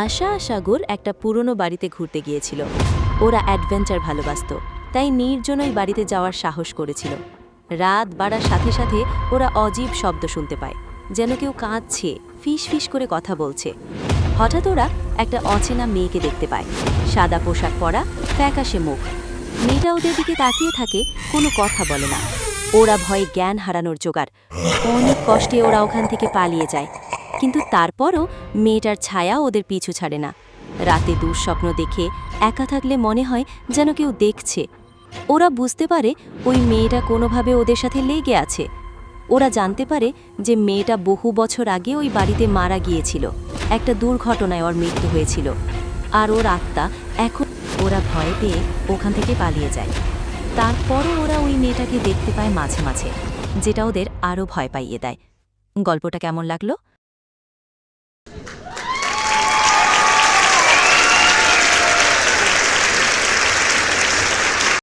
আর সাগর একটা পুরনো বাড়িতে ঘুরতে গিয়েছিল। ওরা অ্যাডভেঞ্চার ভালোবাসত, তাই নির্জনই বাড়িতে যাওয়ার সাহস করেছিল। রাত বাড়ার সাথে সাথে ওরা অজীব শব্দ শুনতে পায়, যেন কেউ কাঁদছে, ফিস ফিস করে কথা বলছে। হঠাৎ ওরা একটা অচেনা মেয়েকে দেখতে পায়। সাদা পোশাক পরা, ফ্যাকাশে মুখ। মেয়েটা ওদের দিকে তাকিয়ে থাকে, কোনো কথা বলে না। ওরা ভয়ে জ্ঞান হারানোর জোগাড়। অনেক কষ্টে ওরা ওখান থেকে পালিয়ে যায়। কিন্তু তারপরও মেয়েটার ছায়া ওদের পিছু ছাড়ে না। রাতে দুঃস্বপ্ন দেখে একা থাকলে মনে হয় যেন কেউ দেখছে। ওরা বুঝতে পারে ওই মেয়েটা কোনোভাবে ওদের সাথে লেগে আছে। ওরা জানতে পারে যে মেয়েটা বহু বছর আগে ওই বাড়িতে মারা গিয়েছিল। একটা দুর্ঘটনায় ওর মৃত্যু হয়েছিল। আর ওর আত্মা এখন ওরা ভয় পেয়ে ওখান থেকে পালিয়ে যায়। তারপরও ওরা ওই মেয়েটাকে দেখতে পায় মাঝে মাঝে, যেটা ওদের আরও ভয় পাইয়ে দেয়। গল্পটা কেমন লাগল?